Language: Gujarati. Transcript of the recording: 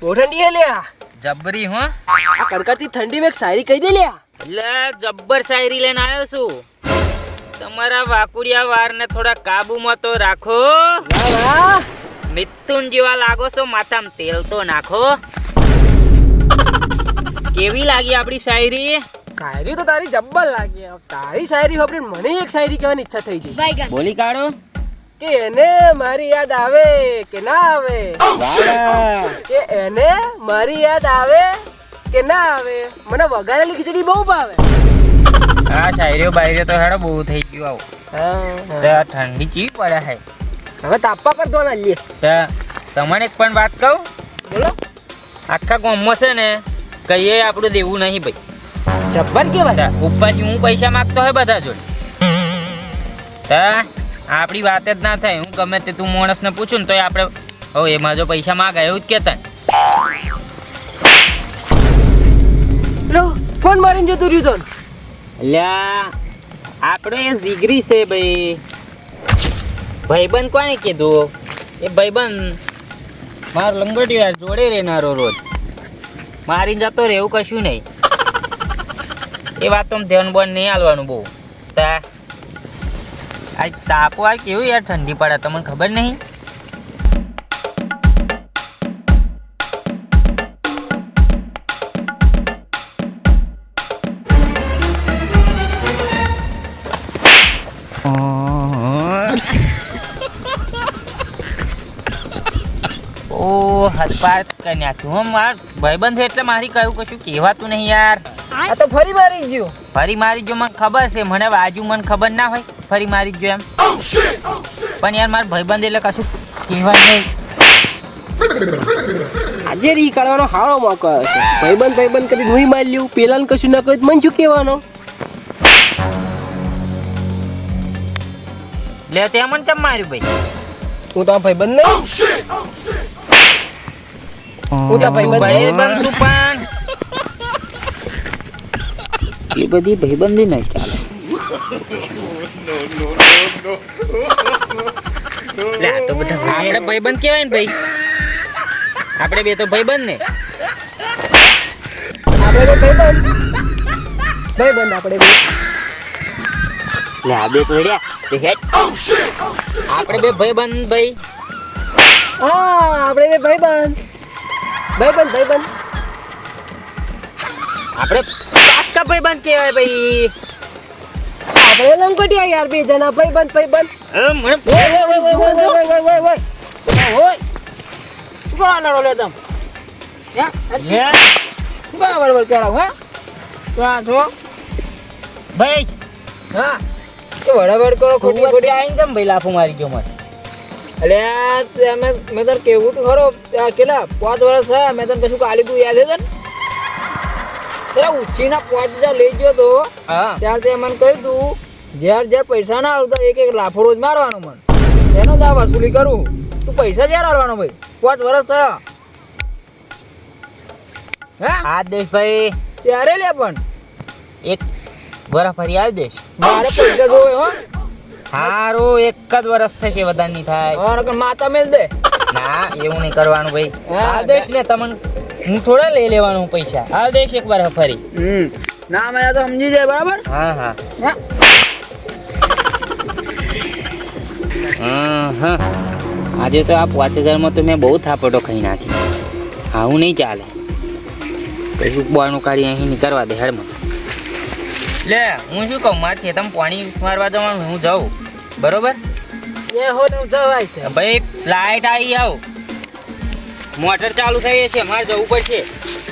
બહુ ઠંડી હે લ્યા. જબ્બરી હો. આ કડકડતી ઠંડી મેં એક શાયરી કહી દે લ્યા. એટલે જબ્બર શાયરી લઈને આવ્યો છું. તમારા વાકુડિયા વારને થોડા કાબુમાં તો રાખો. મિથુન જેવા લાગો છો માથામાં તેલ તો નાખો. કેવી લાગી આપણી શાયરી શાયરી તો તારી જબ્બર લાગી. તારી શાયરી સાંભળીને મને એક શાયરી કહેવાની ઈચ્છા થઈ ગઈ. બોલી કાઢો. કે એને મારી યાદ આવે કે ના આવે? કે એને મારી યાદ આવે કે ના આવે? મને વઘારેલી ખીચડી બહુ ભાવે. હા શાયરીઓ બાયરીઓ તો હેડો બહુ થઈ ગયું આવું. હા, ઠંડી ચી પડે હે? હવે તાપવા પર ધોના લઈએ તમને એક પણ વાત કહું? બોલો. આખા ગામમાં છે ને કહીએ આપણું દેવું નહીં ભાઈ. જબ્બર કે બધા ઉપરથી હું પૈસા માગતો હોય બધા જોડે. તા આપણી વાત જ ના થાય. હું ગમે તે તું માણસને પૂછું ને તોય આપણે હવે એમાં જો પૈસા માગે એવું જ કહેતા લો ફોન મારીને જતું રહ્યું તો અલ્યા આપણો એ જીગરી છે ભાઈ. ભાઈબંધ કોણે કીધું? એ ભાઈબંધ મારો લંગોટી જોડે રહેનારો રોજ. મારી જતો રહે એવું કશું નહીં. એ વાત તો ધ્યાન બોન નહીં હાલવાનું બહુ. તા. આજ તાપો આ કેવું યાર ઠંડી પડે તમને ખબર નહીં? ઓ હદપાર કન્યા છું હમ માર ભાઈબંધ છે એટલે મારી કયું કશું કહેવાતું નહીં યાર. આ તો ફરી મારી ગયો. ફરી મારી ગયો મને ખબર છે. મને બાજુ મને ખબર ના હોય ફરી મારી ગયો એમ. પણ યાર મારા ભાઈબંધ એટલે કશું કહેવાય નહીં. આજે રી કાઢવાનો હારો મોકો આવ્યો છે. ભાઈબંધ ભાઈબંધ કરી હું મારી લ્યું પેલાને કશું ના કહ્યું મને શું કહેવાનો? લે તે મને ચમ માર્યું ભાઈ? હું તો ભાઈબંધ નહીં હું તો ભાઈબંધ. ભાઈબંધ છું એ બધી ભાઈબંધી નહીં ચાલે. તો બધા આપણે ભાઈબંધ કહેવાય ને ભાઈ. આપણે બે તો ભાઈબંધ ને. આપણે બે ભાઈબંધ. ભાઈબંધ આપણે બે. લે આ બે તો રહ્યા આપણે બે ભાઈબંધ ભાઈ. હા આપણે બે ભાઈબંધ. ભાઈબંધ ભાઈબંધ. આપણે પાક્કા ભાઈબંધ કહેવાય ભાઈ. આપણે લંગોટિયા યાર બે જણા ભાઈબંધ ભાઈબંધ. મને ઓય ઓય ઓય ઓય ઓય લડો લે તમ? હે? લે શું કરો હે? છો ભાઈ હા. વડાવડ કરો ખોટી કેમ ભાઈ લાફો મારી ગયો મને? અમે મેં તને કેવું તું ખરો કેટલા? પાંચ વર્ષ થયા મેં તને કશું કાઢી તું યાદ છે તને? તેરા ઉછીના પાંચ હજાર લઈ ગયો તો ત્યાર તે મને કહ્યું તું જ્યાર જ્યાર પૈસા ના આવતા એક એક લાફો રોજ મારવાનો મન. એનો આ વસૂલી કરું. તું પૈસા જ્યાં આવવાનો ભાઈ? પાંચ વર્ષ થયા. હે? આ ત્યારે લે પણ. એક વરા ફરી આવી દેશ. મારે પૈસા જોવે હો. હારો એક જ વર્ષ થશે વધારે નહીં થાય. માતા મેલ દે. ના એવું નહીં કરવાનું ભાઈ. આદેશ ને તમને હું થોડા લઈ લેવાનું પૈસા. આ દેખ એક વાર ફરી. હમ. ના મને તો સમજી જાય બરાબર? હા હા. હા. હા હા. આજે તો આ પાંચ હજારમાં તો મેં બહુ થાપટો ખાઈ નાખી આવું નહીં ચાલે. કશું બોવાનું કાઢી અહીં નીકળવા દે હેડમાં લે હું શું કહું? મારે તમે પાણી મારવા જવાનું હું જાઉં. બરોબર? એ હો ને જવાય છે. ભાઈ લાઈટ આવી આવ. મોટર ચાલુ થઈ છે મારે જવું પડશે.